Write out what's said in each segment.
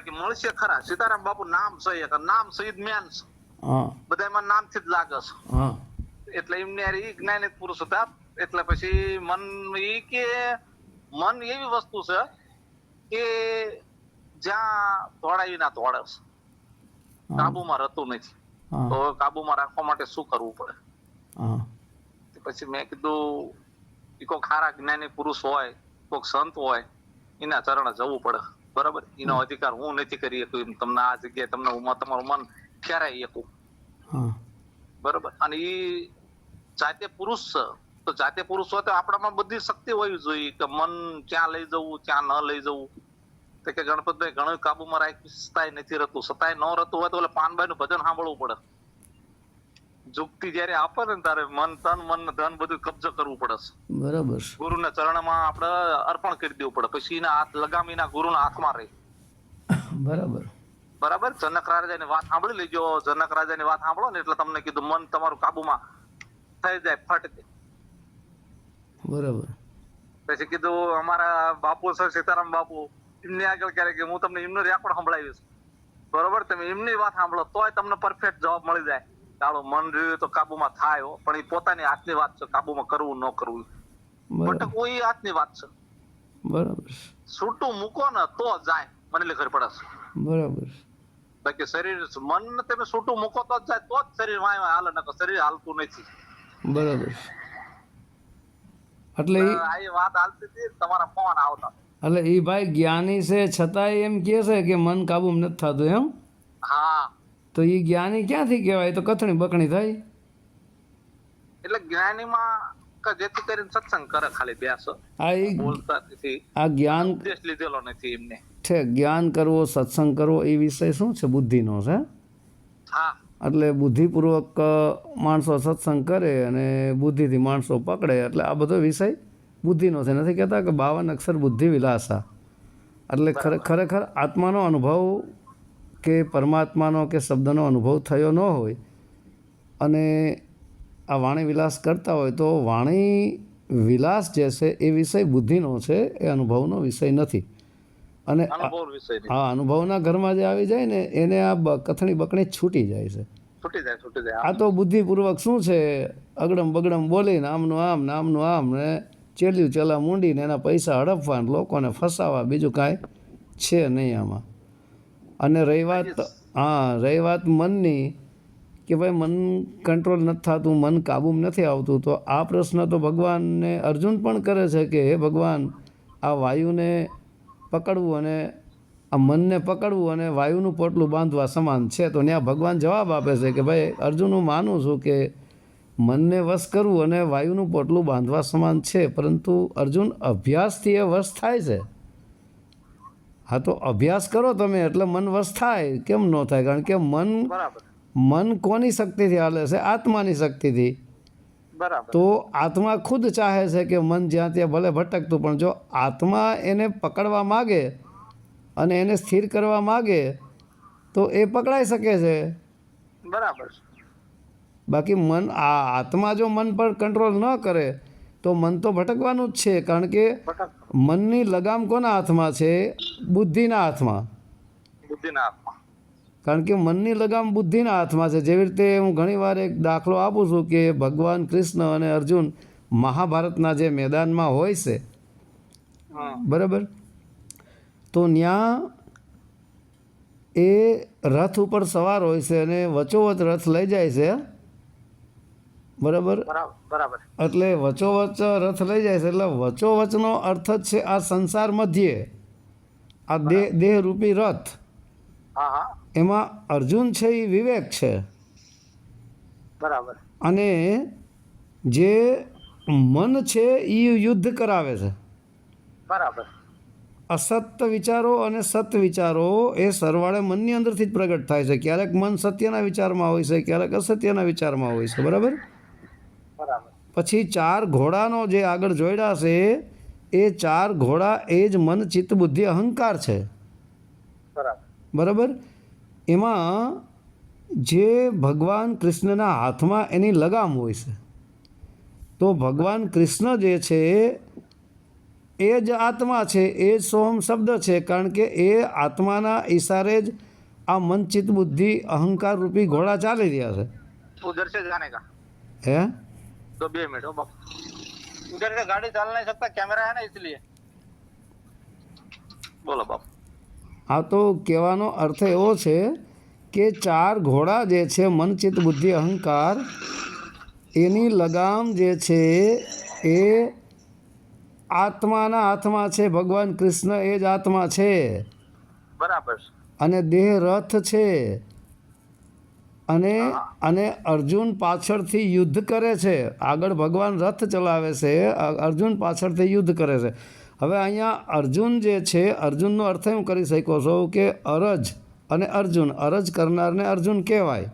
જાણે કે મળશે ખરા. સીતારામ બાપુ નામ છે એક નામ સહિત મેન છે. બધા એમાં નામથી જ લાગે છે. એટલે એમને હારે જ્ઞાનિત પુરુષ હતા. એટલે પછી મન એ કે મન એવી વસ્તુ છે કે જ્યાં તોડાવી ના તોડે છે. કાબુમાં રહેતું નથી. તો કાબુમાં રાખવા માટે શું કરવું પડે? પછી મેં કીધું ઈ કોઈક ખારા જ્ઞાની પુરુષ હોય કોઈક સંત હોય એના ચરણે જવું પડે. બરાબર? એનો અધિકાર હું નથી કરી શકું એમ. તમને આ જગ્યાએ તમને તમારું મન ખેરાઈ શકું. બરાબર? અને એ જાતે પુરુષ છે. તો જાતે પુરુષ હોય તો આપણામાં બધી શક્તિ હોવી જોઈએ કે મન ક્યાં લઈ જવું ક્યાં ન લઈ જવું. તો કે ગણપતભાઈ ઘણું કાબુમાં રાખી સતાય નથી રહેતું સતાય ન રહેતું હોય તો ઓલે પાનબાઈ નું ભજન સાંભળવું પડે. જુક્તિ જયારે આપે ને તારે મન તન મન ને ધન બધું કબજો કરવું પડે બરાબર. ના ગુરુના ચરણમાં આપણે અર્પણ કરી દેવું પડે. પછી એના હાથ લગામીના ગુરુના હાથમાં રહી. બરાબર. બરાબર? જનક રાજાની વાત સાંભળી લેજો. જનક રાજાની વાત સાંભળો ને એટલે તમને કીધું મન તમારું કાબુમાં થઈ જાય ફટ જાય. બરાબર. પછી કીધું અમારા બાપુ સર સીતારામ બાપુ એમની આગળ ક્યારે કે હું તમને એમનો રેકોર્ડ સંભળાવીશ. બરોબર? તમે એમની વાત સાંભળો તોય તમને પરફેક્ટ જવાબ મળી જાય. તારું મન રહ્યું તો કાબુમાં થાય પણ એ પોતાની હાથની વાત છે કાબુમાં કરવું ન કરવું. ભટકવું એ હાથની વાત છે. બરાબર છૂટું મૂકો ને તો જાય. મને લે ખબર પડે બરાબર બાકી શરીર મન તમે છૂટું મૂકો તો જ જાય તો જ શરીર વાય હાલે નકર શરીર હાલતું નથી. બરાબર એટલે આ વાત હાલતી હતી તમારા ફોન આવતા. એટલે એ ભાઈ જ્ઞાની છે છતાંય એમ કહે છે કે મન કાબુ નથી થતું એમ? હા. તો એ જ્ઞાની ક્યાંથી કહેવાય? તો કથણી બકણી થાય. એટલે જ્ઞાનીમાં જેથી કરીને સત્સંગ કરે ખાલી બેસો. આ એ બોલતા નથી. આ જ્ઞાન ઉપદેશ લીધેલો નથી એમને. છે જ્ઞાન કરવો સત્સંગ કરવો એ વિષય શું છે? બુદ્ધિનો છે? હા. એટલે બુદ્ધિપૂર્વક માણસો સત્સંગ કરે અને બુદ્ધિથી માણસો પકડે એટલે આ બધો વિષય બુદ્ધિનો છે. નથી કહેતા કે બાવન અક્ષર બુદ્ધિ વિલાસા. એટલે ખરે ખરેખર આત્માનો અનુભવ કે પરમાત્માનો કે શબ્દનો અનુભવ થયો ન હોય અને આ વાણી વિલાસ કરતા હોય તો વાણી વિલાસ જે છે એ વિષય બુદ્ધિનો છે એ અનુભવનો વિષય નથી. અને નહીં. અનુભવના ઘરમાં જે આવી જાય ને એને આ કથણી બકણી છૂટી જાય છે. છૂટી જાય છૂટી જાય આ તો બુદ્ધિપૂર્વક શું છે? અગડમ બગડમ બોલીને આમનું આમ ને આમનું આમ ને ચેલ્યું ચેલા મૂંડીને એના પૈસા હડપવા લોકોને ફસાવા બીજું કાંઈ છે નહીં આમાં. અને રહી વાત હા રહી વાત મનની કે ભાઈ મન કંટ્રોલ નથી થતું મન કાબૂમાં નથી આવતું તો આ પ્રશ્ન તો ભગવાનને અર્જુન પણ કરે છે કે હે ભગવાન આ વાયુને પકડવું અને આ મનને પકડવું અને વાયુનું પોટલું બાંધવા સમાન છે તો ત્યાં ભગવાન જવાબ આપે છે કે ભાઈ અર્જુન હું માનું છું કે મનને વશ કરવું અને વાયુનું પોટલું બાંધવા સમાન છે પરંતુ અર્જુન અભ્યાસથી એ વશ થાય છે. હા તો અભ્યાસ કરો તમે એટલે મન વશ થાય. કેમ ન થાય? કારણ કે મન મન કોની શક્તિથી હાલે છે? આત્માની શક્તિથી. બરાબર. તો આત્મા ખુદ ચાહે છે કે મન જ્યાં ત્યાં ભલે ભટકતું પણ જો આત્મા એને પકડવા માગે અને એને સ્થિર કરવા માગે તો એ પકડાઈ શકે છે. બરાબર બાકી મન આ આત્મા જો મન પર કંટ્રોલ ન કરે તો મન તો ભટકવાનું જ છે. કારણ કે મનની લગામ કોના હાથમાં છે? બુદ્ધિના હાથમાં. બુદ્ધિના હાથમાં. કારણ કે મનની લગામ બુદ્ધિના હાથમાં છે. જેવી રીતે હું ઘણીવાર એક દાખલો આપું છું કે ભગવાન કૃષ્ણ અને અર્જુન મહાભારતના જે મેદાનમાં હોય છે. બરાબર? તો ત્યાં એ રથ ઉપર સવાર હોય છે અને વચોવચ રથ લઈ જાય છે. બરાબર. બરાબર. એટલે વચોવચ રથ લઈ જાય છે એટલે વચોવચનો અર્થ જ છે આ સંસાર મધ્યે. આ દેહ દેહરૂપી રથ. એમાં અર્જુન છે એ વિવેક છે. બરાબર. અને જે મન છે એ યુદ્ધ કરાવે છે. બરાબર. અસત્ય વિચારો અને સત વિચારો એ સરવાળે મનની અંદરથી જ પ્રગટ થાય છે. ક્યારેક મન સત્યના વિચારમાં હોય છે ક્યારેક અસત્યના વિચારમાં હોય છે. બરાબર? પછી ચાર ઘોડાનો જે આગળ જોયડા છે એ ચાર ઘોડા એ જ મન ચિત્ત બુદ્ધિ અહંકાર છે. બરાબર. એમાં જે ભગવાન કૃષ્ણના હાથમાં એની લગામ હોય છે તો ભગવાન કૃષ્ણ જે છે એ જ આત્મા છે એ જ સોહમ શબ્દ છે કારણ કે એ આત્માના ઈશારે જ આ મન ચિત્ત બુદ્ધિ અહંકાર રૂપી ઘોડા ચાલી રહ્યા છે. હે? तो बे मिनट हो बाप उधर से गाड़ी चल नहीं सकता कैमरा है ना इसलिए बोलो बाप આ તો કહેવાનો અર્થ એવો છે કે ચાર ઘોડા જે છે મન ચિત્ત બુદ્ધિ અહંકાર એની લગામ જે છે એ આત્માના હાથમાં છે ભગવાન કૃષ્ણ એ જ આત્મા છે बराबर અને દેહ રથ છે અને અને અર્જુન પાછળથી યુદ્ધ કરે છે. આગળ ભગવાન રથ ચલાવે છે. અર્જુન પાછળથી યુદ્ધ કરે છે. હવે અહીંયા અર્જુન જે છે અર્જુનનો અર્થ હું કરી શકો છો કે અરજ અને અર્જુન અરજ કરનારને અર્જુન કહેવાય.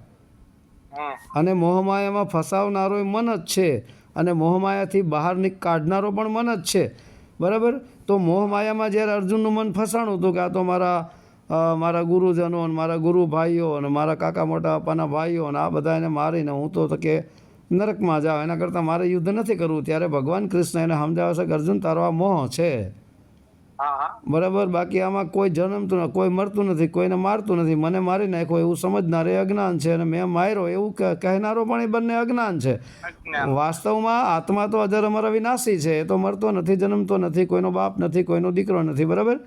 અને મોહમાયામાં ફસાવનારો મન જ છે અને મોહમાયાથી બહાર કાઢનારો પણ મન જ છે. બરાબર? તો મોહમાયામાં જ્યારે અર્જુનનું મન ફસાણું હતું કે આ તો મારા મારા ગુરુજનો અને મારા ગુરુ ભાઈઓ અને મારા કાકા મોટા પાના ભાઈઓ અને આ બધાને મારીને હું તો કે નરકમાં જાઉં. એના કરતાં મારે યુદ્ધ નથી કરવું. ત્યારે ભગવાન કૃષ્ણ એને સમજાવે છે કે અર્જુન તારો આ મોહ છે. બરાબર? બાકી આમાં કોઈ જન્મતું નથી કોઈ મરતું નથી કોઈને મારતું નથી. મને મારી નાખ્યો એવું સમજનાર એ અજ્ઞાન છે અને મેં માર્યો એવું કહેનારો પણ એ બંને અજ્ઞાન છે. વાસ્તવમાં આત્મા તો અજર અમારા વિનાશી છે. એ તો મરતો નથી જન્મતો નથી કોઈનો બાપ નથી કોઈનો દીકરો નથી. બરાબર?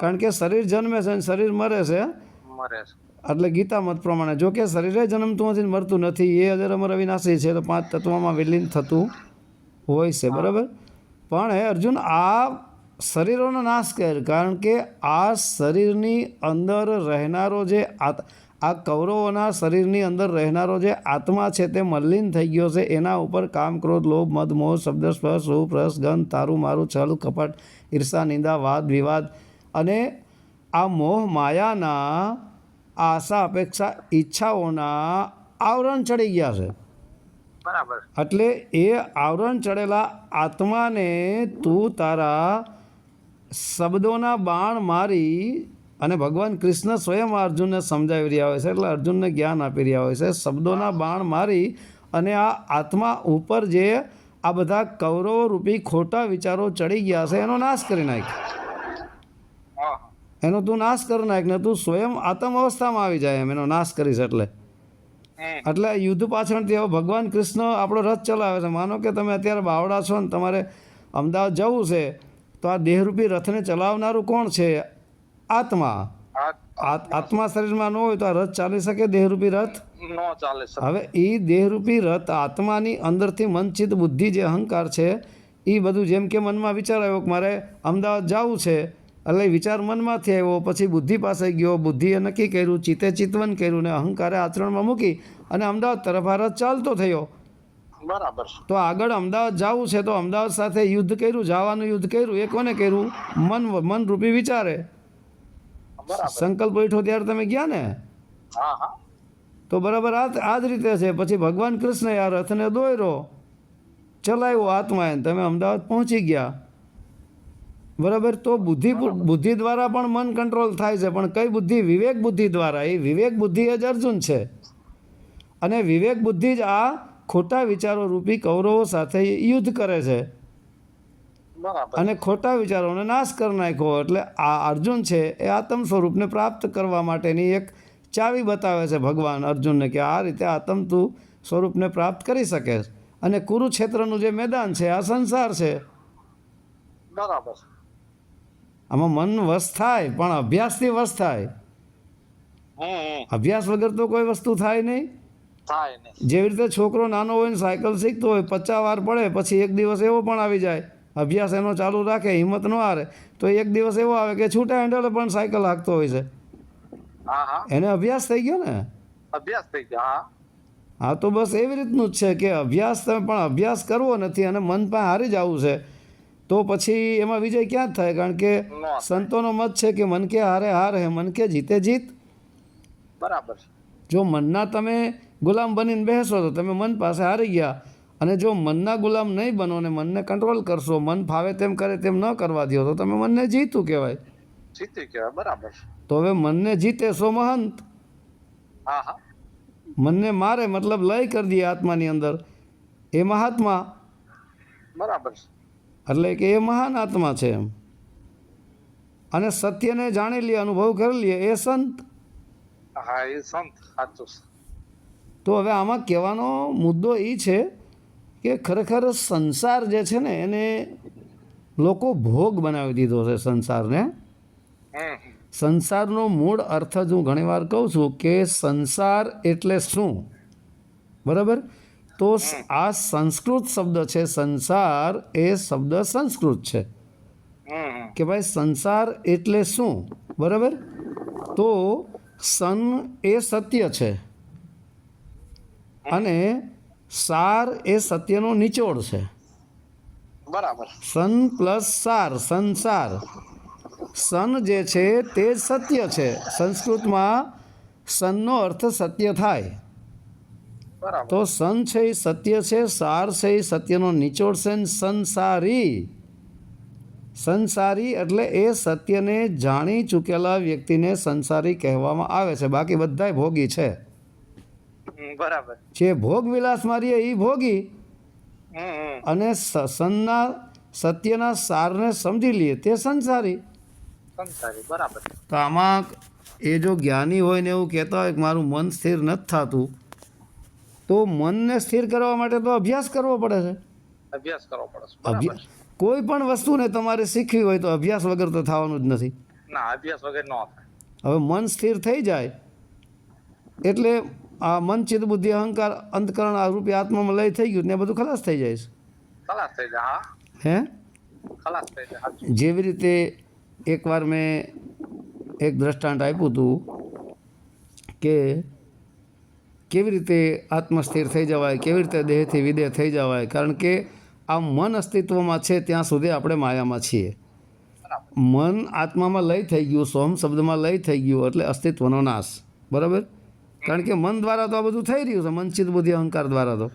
કારણ કે શરીર જન્મે છે અને શરીર મરે છે. એટલે ગીતા મત પ્રમાણે જો કે શરીરે જન્મતું નથી મરતું નથી એ અજર અમર અવિનાશી છે તો પાંચ તત્વમાં વિલીન થતું હોય છે બરાબર? પણ હે અર્જુન આ શરીરોનો નાશ કર કારણ કે આ શરીરની અંદર રહેનારો જે આ કૌરવોના શરીરની અંદર રહેનારો જે આત્મા છે તે મલિન થઈ ગયો છે. એના ઉપર કામ ક્રોધ લોભ મદ મોહ શબ્દ સ્પર્શ રૂપ રસ ગંધ તારું મારું છલ કપટ ઈર્ષા નિંદા વાદ વિવાદ અને આ મોહ માયાના આશા અપેક્ષા ઈચ્છાઓના આવરણ ચડી ગયા છે. બરાબર. એટલે એ આવરણ ચડેલા આત્માને તું તારા શબ્દોના બાણ મારી અને ભગવાન કૃષ્ણ સ્વયં અર્જુનને સમજાવી રહ્યા હોય છે એટલે અર્જુનને જ્ઞાન આપી રહ્યા હોય છે. શબ્દોના બાણ મારી અને આ આત્મા ઉપર જે આ બધા કૌરવરૂપી ખોટા વિચારો ચડી ગયા છે એનો નાશ કરી નાખ્યો. એનો તું નાશ કરી નાખ ને તું સ્વયં આત્મ અવસ્થામાં આવી જાય એમ એનો નાશ કરીશ એટલે. એટલે યુદ્ધ પાછળથી હવે ભગવાન કૃષ્ણ આપણો રથ ચલાવે છે. માનો કે તમે અત્યારે બાવડા છો ને તમારે અમદાવાદ જવું છે તો આ દેહરૂપી રથને ચલાવનારું કોણ છે? આત્મા. આત્મા. શરીરમાં ન હોય તો આ રથ ચાલી શકે દેહરૂપી રથ? ચાલે હવે એ દેહરૂપી રથ આત્માની અંદરથી મનચિત બુદ્ધિ જે અહંકાર છે એ બધું જેમ કે મનમાં વિચાર આવ્યો કે મારે અમદાવાદ જવું છે એટલે વિચાર મનમાંથી આવ્યો પછી બુદ્ધિ પાસે ગયો. બુદ્ધિએ નક્કી કર્યું ચિત્તે ચિતવન કર્યું ને અહંકારે આચરણમાં મૂકી અને અમદાવાદ તરફ ભારત ચાલતો થયો. બરાબર તો આગળ અમદાવાદ જવું છે તો અમદાવાદ સાથે યુદ્ધ કર્યું જવાનું યુદ્ધ કર્યું. એ કોને કર્યું? મન મન રૂપી વિચારે. સંકલ્પ બેઠો ત્યારે તમે ગયા ને? તો બરાબર આ આ જ રીતે છે. પછી ભગવાન કૃષ્ણ આ રથને દોર્યો ચલાવ્યો આત્માએ. તમે અમદાવાદ પહોંચી ગયા. બરાબર? તો બુદ્ધિ બુદ્ધિ દ્વારા પણ મન કંટ્રોલ થાય છે. પણ કઈ બુદ્ધિ? વિવેક બુદ્ધિ દ્વારા. એ વિવેક બુદ્ધિ જ અર્જુન છે. અને વિવેક બુદ્ધિ જ આ ખોટા વિચારો રૂપી કૌરવો સાથે યુદ્ધ કરે છે. અને ખોટા વિચારોને નાશ કરી નાખ્યો. એટલે આ અર્જુન છે એ આત્મ સ્વરૂપને પ્રાપ્ત કરવા માટેની એક ચાવી બતાવે છે ભગવાન અર્જુનને કે આ રીતે આત્મ તું સ્વરૂપને પ્રાપ્ત કરી શકે. અને કુરુક્ષેત્રનું જે મેદાન છે આ સંસાર છે. બરાબર. આમાં મન વશ થાય પણ અભ્યાસથી વશ થાય. અભ્યાસ વગર તો કોઈ વસ્તુ થાય નહીં. થાય જેવી રીતે છોકરો નાનો હોય ને સાયકલ શીખતો હોય પચાસ વાર પડે પછી એક દિવસ એવો પણ આવી જાય. અભ્યાસ એનો ચાલુ રાખે હિંમત ન હારે તો એક દિવસ એવો આવે કે છૂટા હેન્ડલે પણ સાયકલ હાંકતો હોય છે. હા હા. એને અભ્યાસ થઈ ગયો ને? અભ્યાસ થઈ ગયો હા. હા તો બસ એવી રીતનું જ છે કે અભ્યાસ તમે પણ અભ્યાસ કરવો નથી અને મન પણ હારી જવું છે. તો પછી એમાં વિજય ક્યાં થાય? કારણ કે સંતોનો મત છે કે મન કે હારે હાર હે મન કે જીતે જીત. બરાબર જો મનના તમે ગુલામ બનીને બેસો તો તમે મન પાસે હારી ગયા. અને જો મનના ગુલામ નહીં બનો ને મનને કંટ્રોલ કરશો મન ફાવે તેમ કરે તેમ ન કરવા દો તો તમે મનને જીતું કહેવાય. જીતી કહેવાય બરાબર તો હવે મનને જીતે સો મહંત. હા હા. મનને મારે મતલબ લય કરી દઈએ આત્માની અંદર. એ મહાત્મા. બરાબર એટલે કે એ મહાન આત્મા છે એમ. અને સત્યને જાણી લે અનુભવ કરી લે એ સંત. હા એ સંત સાચું તો હવે આમાં કહેવાનો મુદ્દો એ છે કે ખરેખર સંસાર જે છે ને એને લોકો ભોગ બનાવી દીધો છે સંસારને. સંસારનો મૂળ અર્થ જ હું ઘણીવાર કહું છું કે સંસાર એટલે શું? બરાબર? તો આ સંસ્કૃત શબ્દ છે સંસાર એ શબ્દ સંસ્કૃત છે. કે ભાઈ સંસાર એટલે શું? બરાબર? તો સન એ સત્ય છે. અને સાર એ સત્યનો નિચોડ છે. બરાબર. સન પ્લસ સાર સંસાર. સન જે છે તે સત્ય છે. સંસ્કૃતમાં સનનો અર્થ સત્ય થાય. તો સન છે એ સત્ય છે સાર છે એ સત્યનો નિચોડ છે સંસારી. સંસારી એટલે એ સત્યને જાણી ચૂકેલા વ્યક્તિને સંસારી કહેવામાં આવે છે. બાકી બધાય ભોગી છે. બરાબર. જે ભોગ વિલાસ મારીએ એ ભોગી. અને સનના સત્યના સારને સમજી લઈએ તે સંસારી. સંસારી બરાબર. તો આમાં એ જો જ્ઞાની હોય ને એવું કહેતા હોય કે મારું મન સ્થિર નથી થતું તો મનને સ્થિર કરવા માટે તો અભ્યાસ કરવો પડે છે. અભ્યાસ કરવો પડે છે. અભ્યાસ કોઈ પણ વસ્તુને તમારે શીખવી હોય તો અભ્યાસ વગર તો થવાનું જ નથી. ના અભ્યાસ વગર ન થાય. હવે મન સ્થિર થઈ જાય એટલે આ મન ચિત્ત બુદ્ધિ અહંકાર અંતકરણ આ રૂપે આત્મામાં લય થઈ ગયું ને બધું ખલાસ થઈ જાય છે. ખલાસ થઈ જાય હા. હે? ખલાસ થઈ જાય જેવી રીતે એકવાર મેં એક દ્રષ્ટાંત આપ્યું હતું કે કેવી રીતે આત્મસ્થિર થઈ જવાય, કેવી રીતે દેહથી વિદેહ થઈ જવાય? કારણ કે આ મન અસ્તિત્વમાં છે, ત્યાં સુધી આપણે માયામાં છીએ. મન આત્મામાં લય થઈ ગયું, સોમ શબ્દમાં લય થઈ ગયું, એટલે અસ્તિત્વનો નાશ. બરાબર? કારણ કે મન દ્વારા તો આ બધું થઈ રહ્યું છે મનચિત બુદ્ધિ અહંકાર દ્વારા તો.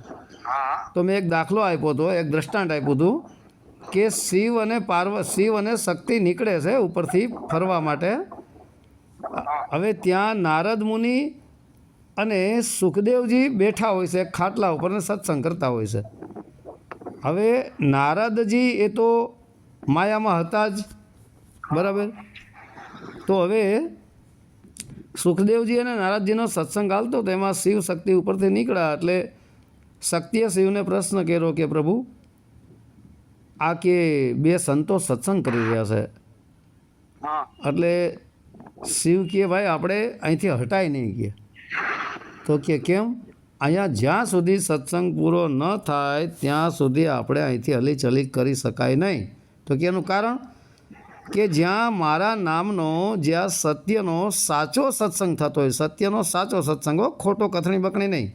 તો મેં એક દાખલો આપ્યો હતો, એક દ્રષ્ટાંત આપ્યું હતું કે શિવ અને પાર્વ, શિવ અને શક્તિ નીકળે છે ઉપરથી ફરવા માટે. હવે ત્યાં નારદ મુનિ અને સુખદેવજી બેઠા હોય છે ખાટલા ઉપર ને સત્સંગ કરતા હોય છે. હવે નારદજી એ તો માયામાં હતા જ બરાબર? તો હવે સુખદેવજી અને નારદજીનો સત્સંગ હાલતો તો એમાં શિવ શક્તિ ઉપરથી નીકળ્યા એટલે શક્તિએ શિવને પ્રશ્ન કર્યો કે પ્રભુ આ કે બે સંતો સત્સંગ કરી રહ્યા છે. એટલે શિવ કે ભાઈ આપણે અહીંથી હટાય નહીં કે. તો કે કેમ? અહીંયા જ્યાં સુધી સત્સંગ પૂરો ન થાય ત્યાં સુધી આપણે અહીંથી હલીચલી કરી શકાય નહીં. તો કે એનું કારણ? કે જ્યાં મારા નામનો જ્યાં સત્યનો સાચો સત્સંગ થતો હોય સત્યનો સાચો સત્સંગ હો ખોટો કથણી બકણી નહીં.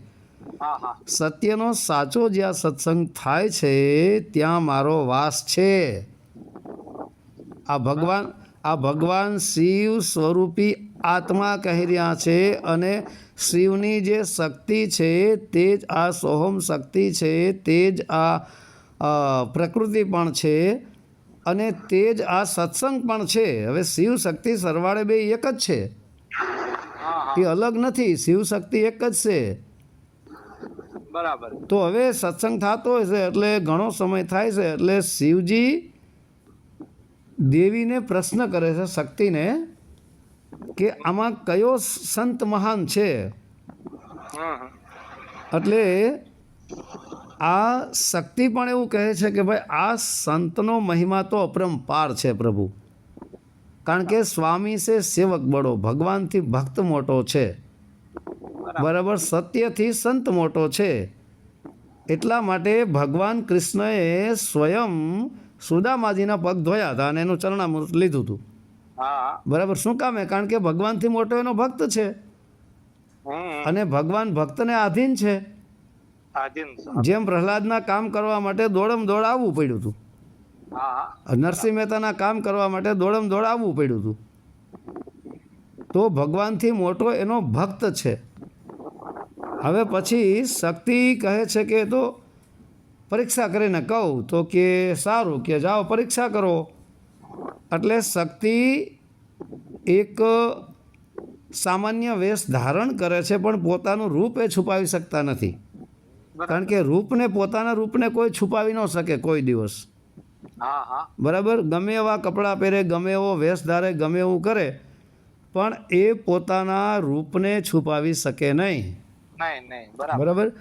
સત્યનો સાચો જ્યાં સત્સંગ થાય છે ત્યાં મારો વાસ છે. આ ભગવાન આ ભગવાન શિવ સ્વરૂપી આત્મા કહી રહ્યા છે અને શિવની જે શક્તિ છે તે જ આ સોહમ શક્તિ છે તે જ આ પ્રકૃતિ પણ છે અને તે જ આ સત્સંગ પણ છે. હવે શિવ શક્તિ સરવાળે બે એક જ છે. એ અલગ નથી. શિવ શક્તિ એક જ છે. બરાબર. તો હવે સત્સંગ થતો હોય છે એટલે ઘણો સમય થાય છે એટલે શિવજી દેવીને પ્રશ્ન કરે છે શક્તિને કે આમાં કયો સંત મહાન છે. એટલે આ શક્તિ પણ એવું કહે છે કે ભાઈ આ સંતનો મહિમા તો અપરંપાર છે પ્રભુ. કારણ કે સ્વામી છે સેવક બળો ભગવાનથી ભક્ત મોટો છે. બરાબર સત્યથી સંત મોટો છે. એટલા માટે ભગવાન કૃષ્ણએ સ્વયં સુદામાજીના પગ ધોયા હતા અને એનું ચરણામૃત લીધું હતું. બરાબર? શું કામે કારણ કે ભગવાનથી મોટો એનો ભક્ત છે. અને ભગવાન ભક્તને આધીન છે. જેમ પ્રહલાદના કામ કરવા માટે દોડમ દોડ આવવું પડ્યું હતું. નરસિંહ મહેતાના કામ કરવા માટે દોડમ દોડ આવવું પડ્યું હતું. તો ભગવાનથી મોટો એનો ભક્ત છે. હવે પછી શક્તિ કહે છે કે તો પરીક્ષા કરીને કહું તો કે સારું કે જાઓ પરીક્ષા કરો. એટલે શક્તિ એક સામાન્ય વેશ ધારણ કરે છે પણ પોતાનું રૂપ એ છુપાવી શકતા નથી. કારણ કે રૂપને પોતાના રૂપને કોઈ છુપાવી ન શકે કોઈ દિવસ. હા હા. બરાબર? ગમે એવા કપડાં પહેરે ગમે એવો વેશ ધારે ગમે એવું કરે પણ એ પોતાના રૂપને છુપાવી શકે નહીં. નહીં નહીં. બરાબર. બરાબર?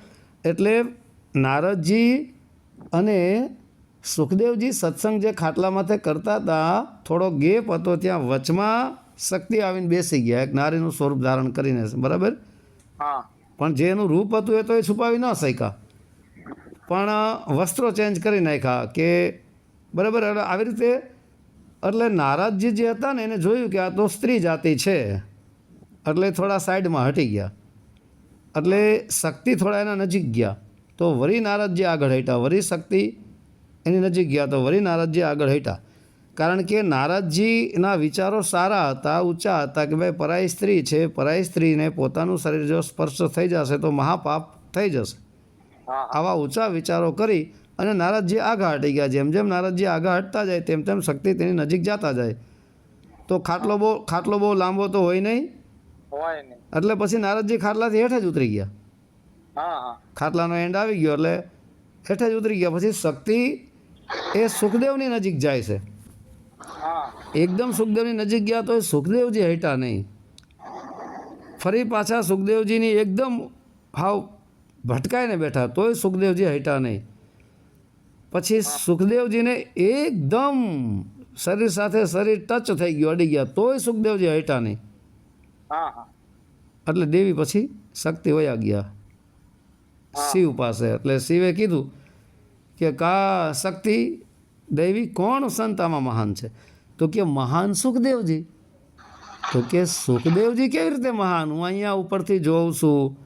એટલે નારદજી અને સુખદેવજી સત્સંગ જે ખાટલા માથે કરતા હતા થોડો ગેપ હતો ત્યાં વચમાં શક્તિ આવીને બેસી ગયા એક નારીનું સ્વરૂપ ધારણ કરીને બરાબર? હા. પણ જે એનું રૂપ હતું એ તો એ છુપાવી ન શક્યા. પણ વસ્ત્રો ચેન્જ કરી નાખ્યા કે બરાબર એટલે આવી રીતે એટલે નારાજજી જે હતા ને એને જોયું કે આ તો સ્ત્રી જાતિ છે એટલે થોડા સાઈડમાં હટી ગયા. એટલે શક્તિ થોડા એના નજીક ગયા. તો વરી નારાજજી આગળ હટ્યા. વરી શક્તિ એની નજીક ગયા તો વરી નારદજી આગળ હટ્યા કારણ કે નારદજીના વિચારો સારા હતા ઊંચા હતા કે ભાઈ પરાઈ સ્ત્રી છે પરાઈ સ્ત્રીને પોતાનું શરીર જો સ્પર્શ થઈ જશે તો મહાપાપ થઈ જશે. આવા ઊંચા વિચારો કરી અને નારદજી આગળ હટી ગયા. જેમ જેમ નારદજી આગળ હટતા જાય તેમ તેમ શક્તિ તેની નજીક જતા જાય. તો ખાટલો બહુ ખાટલો બહુ લાંબો તો હોય નહીં? હોય એટલે પછી નારદજી ખાટલાથી હેઠે જ ઉતરી ગયા. ખાટલાનો એન્ડ આવી ગયો એટલે હેઠે જ ઉતરી ગયા. પછી શક્તિ એ સુખદેવની નજીક જાય છે. એકદમ સુખદેવની નજીક ગયા તો એ સુખદેવજી હટ્યા નહીં. ફરી પાછા સુખદેવજીની એકદમ હાવ ભટકાઈને બેઠા તોય સુખદેવજી હટ્યા નહીં. પછી સુખદેવજીને એકદમ શરીર સાથે શરીર ટચ થઈ ગયું અડી ગયા તોય સુખદેવજી હટ્યા નહીં. એટલે દેવી પછી શક્તિ વયા ગયા. શિવ પાસે એટલે શિવે કીધું કે કા શક્તિ દૈવી કોણ સંત આમાં મહાન છે? તો કે મહાન સુખદેવજી. તો કે સુખદેવજી કેવી રીતે મહાન? હું અહીંયા ઉપરથી જોઉં છું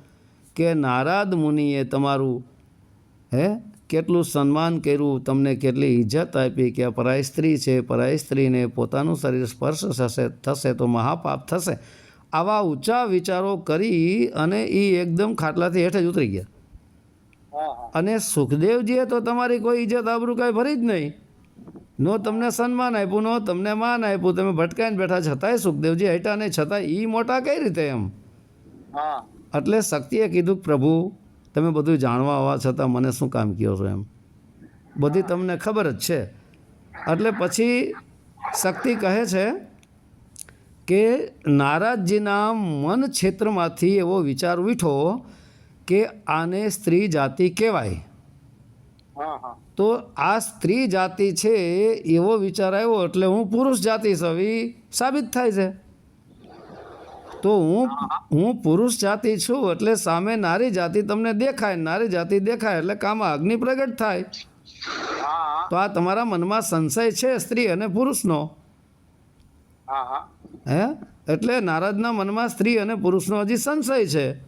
કે નારાદ મુનિએ તમારું, હે, કેટલું સન્માન કર્યું, તમને કેટલી ઇજ્જત આપી કે આ પરાઈ સ્ત્રી છે પરાય સ્ત્રીને પોતાનું શરીર સ્પર્શ થશે થશે તો મહાપાપ થશે. આવા ઊંચા વિચારો કરી અને એ એકદમ ખાટલાથી હેઠે જ ઉતરી ગયા. અને સુખદેવજીએ તો તમારી કોઈ ઇજ્જત આબરૂ કાંઈ ભરી જ નહીં. નો તમને સન્માન આપ્યું નો તમને માન આપ્યું. તમે ભટકાઈને બેઠા છતાંય સુખદેવજી હટ્યા નહીં છતાંય એ મોટા કઈ રીતે એમ? એટલે શક્તિએ કીધું પ્રભુ તમે બધું જાણવા હોવા છતાં મને શું કામ કયો છો એમ? બધી તમને ખબર જ છે. એટલે પછી શક્તિ કહે છે કે નારાજજીના મન ક્ષેત્રમાંથી એવો વિચાર ઉઠો કે આને સ્ત્રી જાતિ કહેવાય? હા હા. તો આ સ્ત્રી જાતિ છે એવો વિચાર આવ્યો એટલે હું પુરુષ જાતિ સવી સાબિત થાય છે. તો હું હું પુરુષ જાતિ છું એટલે સામે નારી જાતિ તમને દેખાય નારી જાતિ દેખાય એટલે કામાં અગ્નિ પ્રગટ થાય. તો આ તમારા મનમાં સંશય છે સ્ત્રી અને પુરુષનો? હે એટલે નારદના મનમાં સ્ત્રી અને પુરુષનો હજી સંશય છે.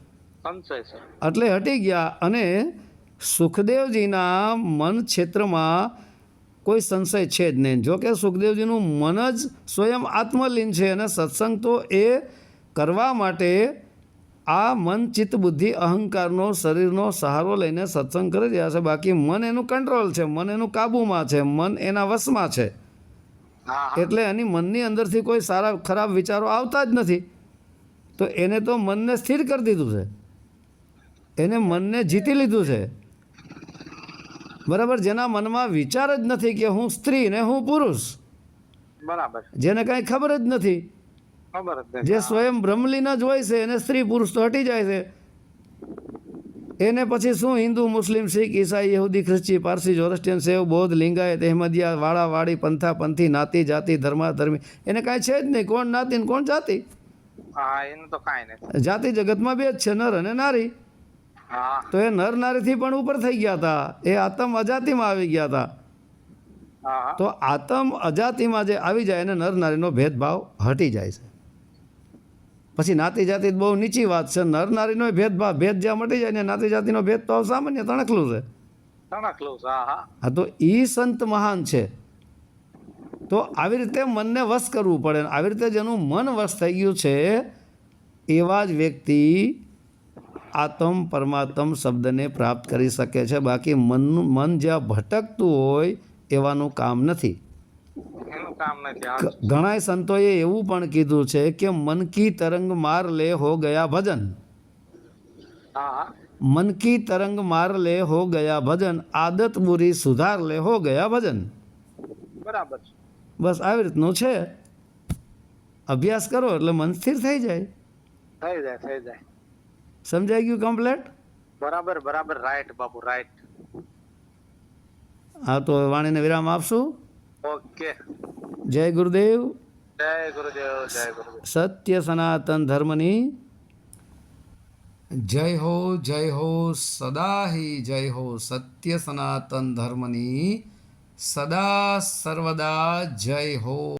એટલે હટી ગયા અને સુખદેવજીના મન ક્ષેત્રમાં કોઈ સંશય છે જ નહીં. જો કે સુખદેવજીનું મન જ સ્વયં આત્મલીન છે અને સત્સંગ તો એ કરવા માટે આ મન ચિત્ત બુદ્ધિ અહંકારનો શરીરનો સહારો લઈને સત્સંગ કરી રહ્યા છે. બાકી મન એનું કંટ્રોલ છે મન એનું કાબૂમાં છે મન એના વશમાં છે. એટલે એની મનની અંદરથી કોઈ સારા ખરાબ વિચારો આવતા જ નથી. તો એને તો મનને સ્થિર કરી દીધું છે. એને મનને જીતી લીધું છે. બરાબર જેના મનમાં વિચાર જ નથી કે હું સ્ત્રી ને હું પુરુષ. બરાબર. જેને કાંઈ ખબર જ નથી. જ સ્વયં બ્રહ્મલીન જ હોય છે એને સ્ત્રી પુરુષ તો હટી જાય છે. એને પછી શું હિન્દુ મુસ્લિમ શીખ ઈસાઈ યહૂદી ખ્રિસ્તી પારસી જોરસ્ટિયન સેવ બૌદ્ધ લિંગાયત અહેમદિયા વાળા વાળી પંથા પંથી નાતી જાતિ ધર્મા ધર્મી એને કાંઈ છે જ નહીં. કોણ નાતી ને કોણ જાતિ? હા એનું તો કાંઈ નથી. જાતિ જગતમાં બે જ છે નર અને નારી. તો એ નર નારીથી પણ ઉપર થઈ ગયા હતા. એ આતમ અજાતિમાં આવી ગયા હતા. તો આતમ અજાતિમાં જે આવી જાય એને નર નારીનો ભેદભાવ હટી જાય છે. પછી નાતી જાતિ બહુ નીચી વાત છે. નર નારીનો ભેદભાવ ભેદ જ્યાં મટી જાય ને નાતી જાતિનો ભેદભાવ સામાન્ય તણખલું છે. હા તો એ સંત મહાન છે. તો આવી રીતે મનને વશ કરવું પડે. આવી રીતે જેનું મન વશ થઈ ગયું છે એવા જ વ્યક્તિ આત્મ પરમાત્મ શબ્દને પ્રાપ્ત કરી શકે છે. બાકી મનનું મન જ્યાં ભટકતું હોય એવાનું કામ નથી. ઘણાય સંતોએ એવું પણ કીધું છે કે મન કી તરંગ માર લે હો ગયા ભજન. મન કી તરંગ માર લે હો ગયા ભજન આદત બુરી સુધાર લે હો ગયા ભજન. બરાબર બસ આવી રીતનું છે. અભ્યાસ કરો એટલે મન સ્થિર થઈ જાય. થઈ જાય થઈ જાય. સમજાઈ ગયું કમ્પ્લેટ બરાબર બરાબર. રાઈટ બાપુ રાઈટ હા તો વાણીને વિરામ આપશું. ઓકે. જય ગુરુદેવ. જય ગુરુદેવ જય ગુરુદેવ. સત્ય સનાતન ધર્મની જય હો જય હો સદા હિ જય હો સત્ય સનાતન ધર્મની સદા સર્વદા જય હો.